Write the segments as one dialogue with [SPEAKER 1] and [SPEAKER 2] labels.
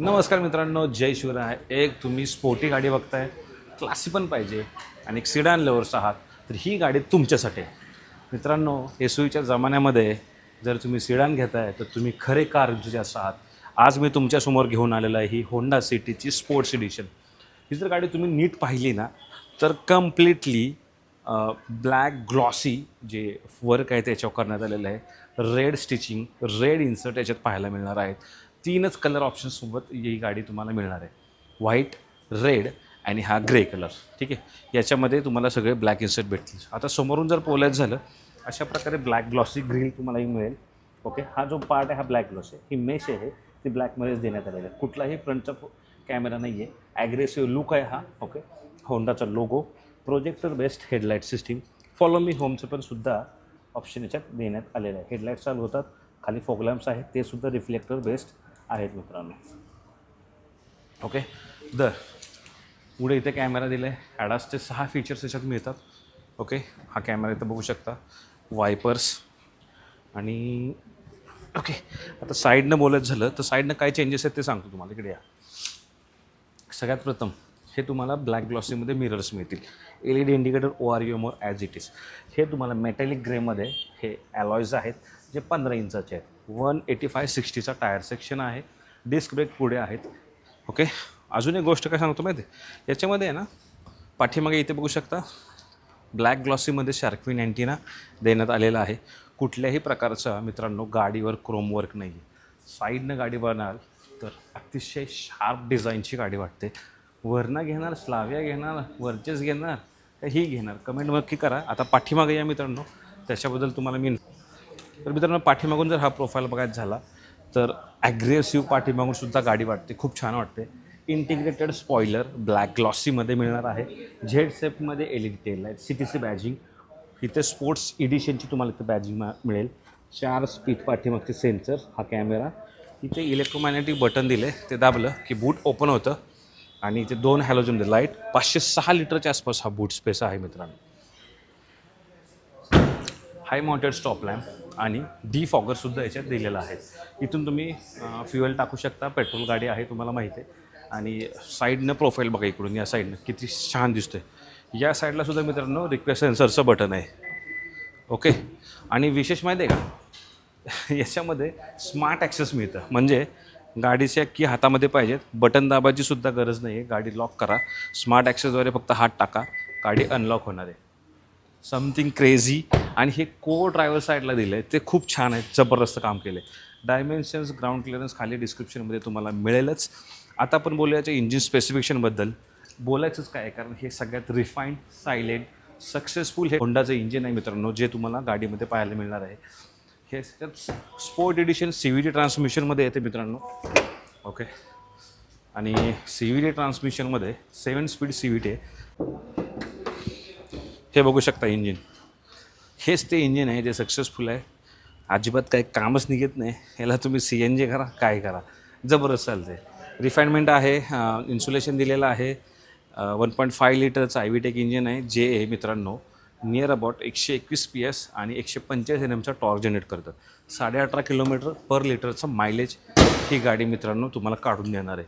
[SPEAKER 1] नमस्कार मित्रांनो जय शिवराय. एक तुम्ही स्पोर्टी गाडी बघताय. क्लासी पण पाहिजे. आणि एक सिडान लेवर्स आहात. तर ही गाडी तुमच्यासाठी आहे. मित्रांनो एस जमान्यामध्ये जर तुम्ही सिडान घेताय तर तुम्ही खरे कार enthusiast आहात. आज मी तुमच्यासमोर घेऊन आलेलो आहे ही होंडा सिटीची स्पोर्ट्स एडिशन ही जर गाडी तुम्ही नीट पाहिली ना तर कम्प्लिटली ब्लॅक ग्लॉसी जे वर्क आहे त्याच्यावर करण्यात आलेलं आहे. रेड स्टिचिंग रेड इन्सर्ट याच्यात पाहायला मिळणार आहेत. तीनच कलर ऑप्शनसोबत ही गाडी तुम्हाला मिळणार आहे. व्हाईट रेड आणि हा ग्रे कलर ठीक आहे? याच्यामध्ये तुम्हाला सगळे ब्लॅक इन्सर्ट भेटतील. आता समोरून जर पोलायचं झालं अशा प्रकारे ब्लॅक ग्लॉसी ग्रिल तुम्हालाही मिळेल. ओके हा जो पार्ट आहे हा ब्लॅक ग्लॉस आहे. ही मेश आहे ती ब्लॅकमध्येच देण्यात आलेली आहे. कुठलाही फ्रंटचा कॅमेरा नाही आहे ॲग्रेसिव्ह लुक आहे हा. Okay होंडाचा logo projector best headlight system follow me होमचं पण सुद्धा ऑप्शन याच्यात देण्यात आलेलं आहे. हेडलाईट चालू होतात. खाली फोगलॅम्प्स आहेत. ते सुद्धा रिफ्लेक्टर बेस्ड आहेत मित्रांनो. ओके दर पुढे इथे कॅमेरा दिला आहे ॲडासचे सहा फीचर्स याच्यात मिळतात. ओके हा कॅमेरा इथं बघू शकता. वायपर्स आणि ओके आता साईडनं बोलायचं झालं तर साईडनं काय चेंजेस आहेत ते सांगतो तुम्हाला. इकडे या. सगळ्यात प्रथम हे तुम्हाला ब्लॅक ग्लॉसीमध्ये मिरर्स मिळतील. L E D indicator O R U more as it is हे तुम्हाला मेटॅलिक ग्रेमध्ये हे ॲलॉईज आहेत जे पंधरा इंचाचे आहेत. वन एटी फाय सिक्स्टीचा टायर सेक्शन आहे. डिस्क ब्रेक पुढे आहेत. ओके अजून एक गोष्ट काय सांगतो माहिती आहे? याच्यामध्ये आहे ना पाठीमागे इथे बघू शकता ब्लॅक ग्लॉसीमध्ये शार्कविन अँटीना देण्यात आलेला आहे. कुठल्याही प्रकारचा मित्रांनो गाडीवर क्रोम वर्क नाही आहे साईडनं गाडी बनाल तर अतिशय शार्प डिझाईनची गाडी वाटते. वरनं घेणार स्लाव्या घेणार वरचेच घेणार ही घेणार. कमेंट नक्की करा. आता पाठीमागे या मित्रांनो त्याच्याबद्दल तुम्हाला मी तर मित्रांनो पाठीमागून जर हा प्रोफाईल बघायचा झाला तर ॲग्रेसिव्ह पाठीमागून सुद्धा गाडी वाटते. खूप छान वाटते. इंटिग्रेटेड स्पॉयलर ब्लॅक ग्लॉसीमध्ये मिळणार आहे. Z सेफमध्ये L E D tail light C T C badging इथे स्पोर्ट्स इडिशनची तुम्हाला इथे बॅजिंग मिळेल. चार स्पीड पाठीमागचे सेन्सर हा कॅमेरा इथे इलेक्ट्रोमॅग्नेटिक बटन दिले ते दाबलं की बूट ओपन होतं. आणि इथे दोन हॅलोजन दे लाइट पाचशे सहा लिटरच्या आसपास हा बूट स्पेस आहे मित्रांनो. हाय माउंटेड स्टॉप लॅम्प आणि डी फॉगरसुद्धा याच्यात दिलेला आहे. इथून तुम्ही फ्युएल टाकू शकता पेट्रोल गाडी आहे तुम्हाला माहिती आहे. आणि साईडनं प्रोफाईल बघा इकडून या साईडनं किती छान दिसतंय. या साईडला सुद्धा मित्रांनो रिक्वेस्ट सेन्सरचं बटन आहे. ओके आणि विशेष माहिती आहे का? याच्यामध्ये स्मार्ट ॲक्सेस मिळतं. म्हणजे गाडीच्या की हातामध्ये पाहिजेत बटन दाबाची सुद्धा गरज नाही आहे गाडी लॉक करा. स्मार्ट ॲक्सेसद्वारे फक्त हात टाका. गाडी अनलॉक होणार आहे. Something crazy. आणि हे को ड्रायव्हर साईडला दिलं आहे ते खूप छान आहे जबरदस्त काम केलं आहे डायमेन्शन्स ग्राउंड क्लिअरन्स खाली डिस्क्रिप्शनमध्ये तुम्हाला मिळेलच. आता आपण बोलूयाच्या इंजिन स्पेसिफिकेशनबद्दल. बोलायचंच काय आहे? कारण हे सगळ्यात रिफाईंड सायलेंट सक्सेसफुल हे होंडाचं इंजिन आहे मित्रांनो जे तुम्हाला गाडीमध्ये पाहायला मिळणार आहे. हे सगळ्यात sport edition C V T ट्रान्समिशनमध्ये येते मित्रांनो. ओके आणि C V T ट्रान्समिशनमध्ये seven speed C V T आहे. हे बघू शकता इंजिन. हेच ते इंजिन आहे जे सक्सेसफुल आहे. अजिबात काही कामच निघत नाही. याला तुम्ही सी एन जी करा काय करा. जबरदस्त चालते रिफाईनमेंट आहे इन्सुलेशन दिलेलं आहे. वन पॉईंट फाय लिटरचं आय टेक इंजिन आहे जे आहे मित्रांनो नियर अबाउट एकशे एकवीस पी एस आणि एकशे पंचेचाळीस एन एमचा टॉर्क जनरेट करतं. साडे अठरा किलोमीटर पर लिटरचं मायलेज ही गाडी मित्रांनो तुम्हाला काढून देणार आहे.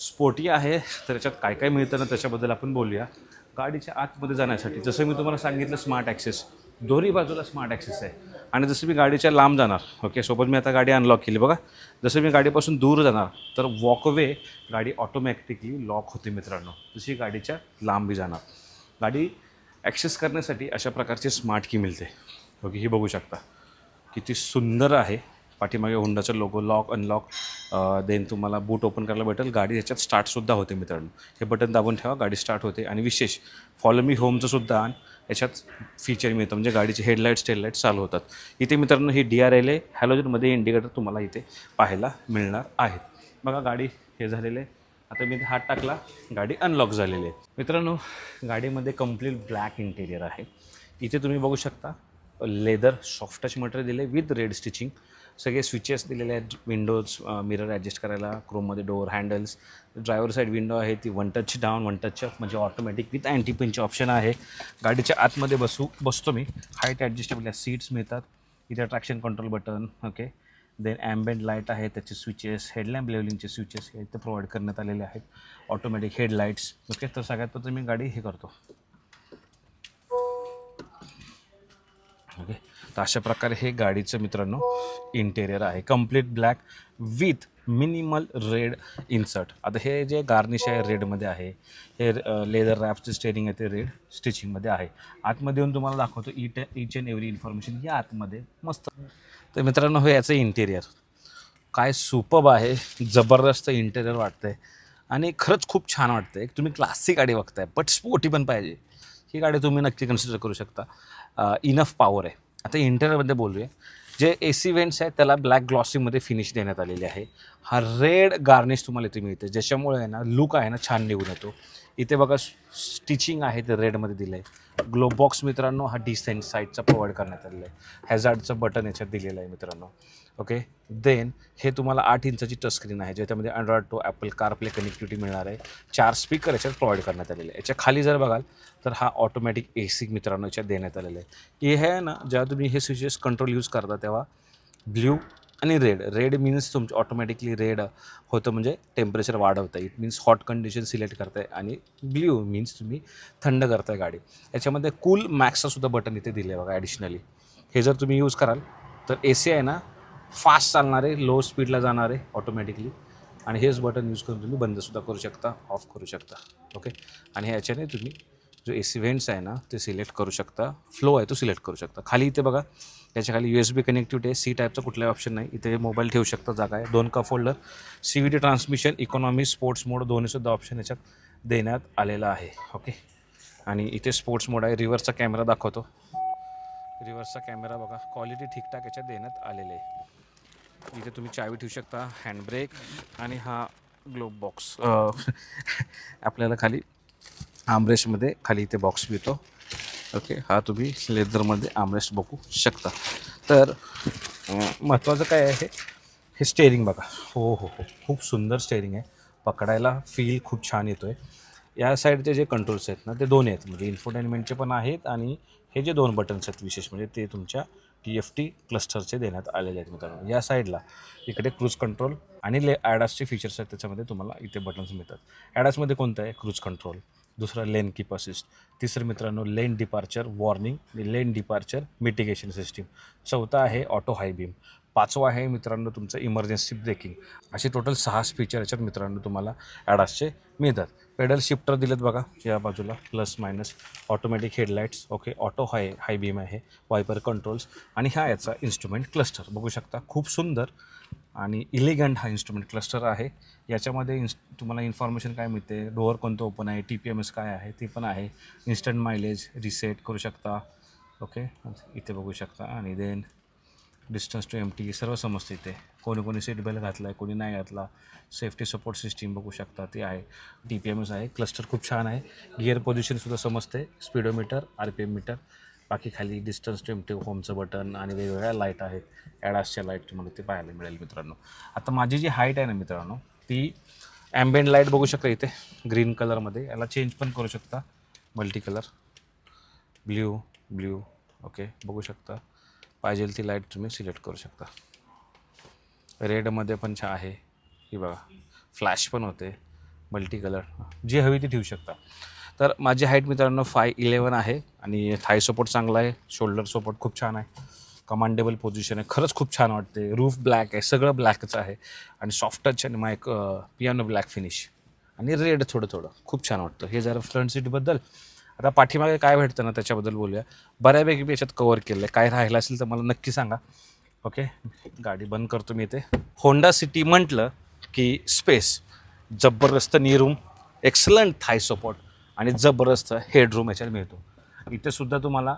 [SPEAKER 1] स्पोर्टी आहे तर त्याच्यात काय काय मिळतं ना त्याच्याबद्दल आपण बोलूया. गाडीच्या आतमध्ये जाण्यासाठी. जसं मी तुम्हाला सांगितलं स्मार्ट ॲक्सेस दोन्ही बाजूला स्मार्ट ॲक्सेस आहे. आणि जसं मी गाडीच्या लांब जाणार ओके सोबत मी आता गाडी अनलॉक केली. बघा जसं मी गाडीपासून दूर जाणार तर वॉकवे गाडी ऑटोमॅटिकली लॉक होते मित्रांनो. जशी गाडीच्या लांबी जाणार. गाडी ॲक्सेस करण्यासाठी अशा प्रकारची स्मार्ट की मिळते. ओके ही बघू शकता. किती सुंदर आहे. पाठीमागे होंडाचं लोगो लॉक अनलॉक देन तुम्हाला बूट ओपन करायला भेटेल. गाडी ह्याच्यात स्टार्टसुद्धा होते मित्रांनो. हे बटन दाबून ठेवा गाडी स्टार्ट होते. आणि विशेष फॉलो मी होमचंसुद्धा याच्यात फीचर मिळतं. म्हणजे गाडीचे हेडलाईट्स टेललाईट चालू होतात. इथे मित्रांनो ही डी आर एल ए हॅलोजनमध्ये इंडिकेटर तुम्हाला इथे पाहायला मिळणार आहेत. बघा गाडी हे झालेले आहे. आता मी हात टाकला गाडी अनलॉक झालेली आहे. मित्रांनो गाडीमध्ये कंप्लीट ब्लॅक इंटेरियर आहे. इथे तुम्ही बघू शकता लेदर सॉफ्ट टच मटेरियल दिले विथ रेड स्टिचिंग सगळे स्विचेस दिलेले आहेत विंडोज मिरर ॲडजस्ट करायला क्रोममध्ये door handles driver side window आहे ती one touch down one touch up म्हणजे ऑटोमॅटिक विथ अँटी पिनचे ऑप्शन आहे. गाडीच्या आतमध्ये बसू बसतो मी. हाईट ॲडजस्टेबल सीट्स मिळतात. इथे traction control button okay then ambient light आहे त्याचे स्विचेस हेडलॅम्प लेवलिंगचे स्विचेस हे इथे प्रोव्हाइड करण्यात आलेले आहेत. ऑटोमॅटिक हेडलाईट्स ओके तर सगळ्यात प्रथम मी गाडी हे करतो. ओके तर अशा प्रकारे हे गाडीचं मित्रांनो इंटेरियर आहे. Complete black with minimal red insert आता हे जे गार्निश आहे रेडमध्ये आहे. हे लेदर रॅपचं स्टेरिंग आहे ते रेड स्टिचिंगमध्ये आहे. आतमध्ये येऊन तुम्हाला दाखवतो it each and every information या आतमध्ये मस्त. तर मित्रांनो हे याचं इंटेरियर काय सुपब आहे. जबरदस्त इंटेरियर वाटतंय. आणि खरंच खूप छान वाटतं एक तुम्ही क्लासिक गाडी बघताय बट स्पोर्टी पण पाहिजे. ही गाडी तुम्ही नक्की कन्सिडर करू शकता. इनफ पॉवर आहे. आता इंटेरियरमध्ये बोलूया. जे ए सी वेंट्स आहेत त्याला ब्लॅक ग्लॉसीमध्ये फिनिश देण्यात आलेली आहे. हा रेड गार्निश तुम्हाला इथे मिळते ज्याच्यामुळे आहे ना लुक आहे ना छान निघून येतो. इथे बघा स्टिचिंग आहे ते रेडमध्ये दिलं आहे ग्लो बॉक्स मित्रांनो हा डिसेंट साईडचा प्रोव्हाइड करण्यात आलेला आहे. हॅझार्डचं बटन याच्यात दिलेलं आहे मित्रांनो. ओके देन हे तुम्हाला आठ इंचाची टचस्क्रीन आहे ज्याच्यामध्ये Android to Apple CarPlay connectivity मिळणार आहे. चार स्पीकर याच्यात प्रोव्हाइड करण्यात आलेले आहे. याच्या खाली जर बघाल तर हा ऑटोमॅटिक ए सी मित्रांनो याच्यात देण्यात आलेला आहे. हे आहे ना जेव्हा तुम्ही हे स्विचेस कंट्रोल यूज करता तेव्हा ब्ल्यू आणि रेड रेड मीन्स तुमचं ऑटोमॅटिकली रेड होतं म्हणजे टेम्परेचर वाढवतं. It means hot condition select करताय आणि ब्ल्यू मीन्स तुम्ही थंड करताय गाडी. याच्यामध्ये कूल मॅक्सचंसुद्धा बटन इथे दिले बघा ॲडिशनली हे जर तुम्ही यूज कराल तर ए सी आहे ना फास्ट चालणारे लो स्पीडला जाणारे ऑटोमॅटिकली आणि हेच बटन यूज करून तुम्ही बंदसुद्धा करू शकता ऑफ करू शकता. ओके आणि ह्याच्याने तुम्ही जो ए सी व्हेंट्स आहे ना ते सिलेक्ट करू शकता. फ्लो आहे तो सिलेक्ट करू शकता. खाली इथे बघा त्याच्याखाली यू एस बी कनेक्टिव्हिटी आहे. सी टाईपचा कुठलाही ऑप्शन नाही. इथे मोबाईल ठेवू शकता जागा आहे. दोन का folder C V T transmission economy sports mode दोन्हीसुद्धा option याच्यात देण्यात आलेला आहे. ओके आणि इथे स्पोर्ट्स मोड आहे. रिव्हर्सचा कॅमेरा दाखवतो. रिव्हर्सचा कॅमेरा बघा. क्वालिटी ठीकठाक याच्यात देण्यात आलेले आहे. इथे तुम्ही चावी ठेवू शकता. हँडब्रेक आणि हा ग्लोब बॉक्स आपल्याला खाली आमरेशमध्ये खाली इथे बॉक्स मिळतो. ओके हा तुम्ही लेदरमध्ये आमरेस्ट बघू शकता. तर महत्त्वाचं काय आहे हे स्टेअरिंग बघा. हो हो हो. खूप सुंदर स्टेअरिंग आहे. पकडायला फील खूप छान येतो आहे या साईडचे जे कंट्रोल्स आहेत ना ते दोन आहेत. म्हणजे इन्फोटेनमेंटचे पण आहेत आणि हे जे दोन बटन्स आहेत विशेष म्हणजे ते तुमच्या टी एफ टी क्लस्टरचे देण्यात आलेले आहेत मित्रांनो. या साईडला इकडे क्रूज कंट्रोल आणि ले ॲडासचे फीचर्स आहेत. त्याच्यामध्ये तुम्हाला इथे बटन्स मिळतात. ॲडासमध्ये कोणतं आहे? क्रूज कंट्रोल दुसरं लेन कीप असिस्ट. तिसरं मित्रांनो lane departure warning lane departure mitigation system चौथा आहे ऑटो हाय बीम. पाचवा आहे मित्रांनो तुमचं इमर्जन्सी ब्रेकिंग असे टोटल सहा फीचर याच्यात मित्रांनो तुम्हाला ॲडासचे मिळतात. पेडल शिफ्टर दिलेत बघा या बाजूला plus minus automatic headlights okay auto high high beam आहे वायपर कंट्रोल्स आणि हा याचा इन्स्ट्रुमेंट क्लस्टर बघू शकता खूप सुंदर आणि इलिगंट हा इन्स्ट्रुमेंट क्लस्टर आहे. याच्यामध्ये इन्स तुम्हाला इन्फॉर्मेशन काय मिळते? डोअर कोणतं ओपन आहे? टी पी एम एस काय आहे? ते पण आहे. इन्स्टंट मायलेज रिसेट करू शकता. ओके इथे बघू शकता. आणि then distance to empty सर्व समजतं इथे. कोणी कोणी सीट बेल्ट घातला आहे कोणी नाही घातला. सेफ्टी सपोर्ट सिस्टीम बघू शकता. ते आहे. टी पी एम एस आहे. क्लस्टर खूप छान आहे. गिअर पोझिशनसुद्धा समजते. Speedometer R P M meter बाकी खाली डिस्टन्स टू होमचं बटन आणि वेगवेगळ्या लाइट आहेत. ॲडासच्या लाइट तुम्हाला ते पाहायला मिळेल मित्रांनो. आता माझी जी हाईट आहे ना मित्रांनो ती ॲम्बेंट लाइट बघू शकता इथे ग्रीन कलरमध्ये याला चेंज पण करू शकता. Multi colour blue blue okay बघू शकता. पाहिजे ती लाइट तुम्ही सिलेक्ट करू शकता. रेडमध्ये पण छा आहे. ही बघा. फ्लॅश पण होते. मल्टी कलर जी हवी ती ठेवू शकता. तर माझी हाईट मित्रांनो फाय इलेवन आहे आणि थाय सपोर्ट चांगला आहे शोल्डर सपोर्ट खूप छान आहे. कमांडेबल पोझिशन आहे. खरंच खूप छान वाटते. रूफ ब्लॅक आहे. सगळं ब्लॅकच आहे. आणि सॉफ्ट टच आणि मायक पियानो ब्लॅक फिनिश आणि रेड थोडं थोडं. खूप छान वाटतं. हे जरा फ्रंट सीटबद्दल आता पाठीमागे काय भेटतं ना त्याच्याबद्दल बोलूया. बऱ्यापैकी मी याच्यात कवर केलं आहे काय राहिलं असेल तर मला नक्की सांगा. ओके गाडी बंद करतो मी इथे. होंडा सिटी म्हटलं की स्पेस जबरदस्त नी रूम एक्सलंट थाय सपोर्ट आणि जबरदस्त हेडरूम याच्यात मिळतो. इथे सुद्धा तुम्हाला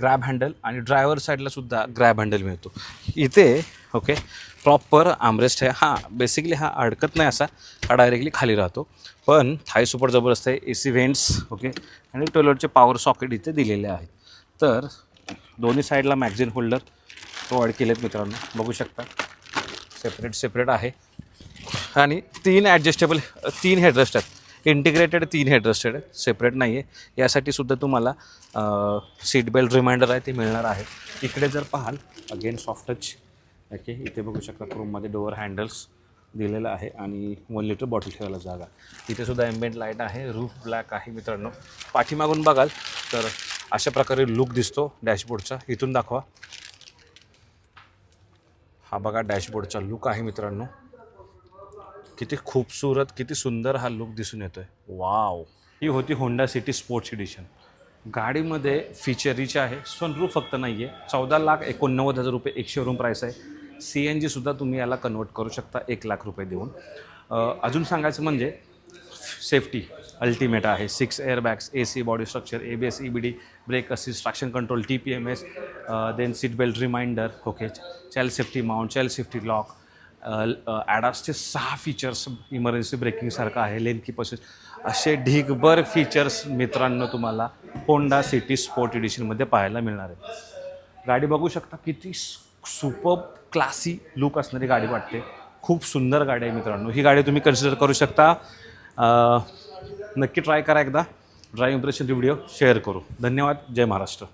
[SPEAKER 1] ग्रॅब हँडल आणि ड्रायव्हर साईडला सुद्धा ग्रॅब हँडल मिळतो. इथे ओके प्रॉपर आमरेस्ट आहे. हां बेसिकली हा अडकत नाही असा. हा डायरेक्टली खाली राहतो. पण थाय सुपर जबरदस्त आहे. ए सी व्हेंट्स ओके आणि टॉयलेटचे पॉवर सॉकेट इथे दिलेले आहेत. तर दोन्ही साईडला मॅगझिन होल्डर प्रोव्हाइड केलेत मित्रांनो. बघू शकता. सेपरेट सेपरेट आहे. आणि तीन ॲडजस्टेबल तीन हेडरेस्ट आहेत. इंटिग्रेटेड तीन हेडरेस्टेड आहेत. सेपरेट नाही आहे यासाठी सुद्धा तुम्हाला सीट बेल्ट रिमाइंडर आहे ते मिळणार आहे. इकडे जर पाहाल अगेन सॉफ्ट टच ओके इथे बघू शकता क्रोममध्ये डोअर हँडल्स दिलेलं आहे आणि वन लिटर बॉटल ठेवायला जागा. इथे सुद्धा एम्बेंट लाइट आहे रूफ ब्लॅक आहे मित्रांनो. पाठीमागून बघाल तर अशा प्रकारे लुक दिसतो डॅशबोर्डचा इथून दाखवा. हा बघा डॅशबोर्डचा लुक आहे मित्रांनो. किती खूपसूरत किती सुंदर हा लुक दिसून येतोय. वाव ही होती होंडा सिटी स्पोर्ट्स एडिशन गाडीमध्ये फीचर रिच आहे. सनरूफ फक्त नाही आहे चौदा लाख एकोणनव्वद हजार रुपये एक शोरूम प्राईस आहे. सी एन जीसुद्धा तुम्ही याला कन्वर्ट करू शकता. एक लाख रुपये देऊन. अजून सांगायचं म्हणजे सेफ्टी अल्टिमेट आहे. Six airbags A C body structure A B S E B D brake assist traction control T P M S then seat belt reminder okay child safety mount child safety lock ॲडासचे सहा features emergency ब्रेकिंगसारखं आहे लेनकी possess असे ढीगभर features मित्रांनो तुम्हाला Honda city sport एडिशनमध्ये पाहायला मिळणार आहे. गाडी बघू शकता किती सुपर क्लासी लुक असणारी गाडी वाटते. खूप सुंदर गाडी आहे मित्रांनो. ही गाडी तुम्ही कन्सिडर करू शकता. नक्की ट्राय करा एकदा. ड्राईव्ह इम्प्रेशन व्हिडिओ शेअर करू. धन्यवाद. जय महाराष्ट्र.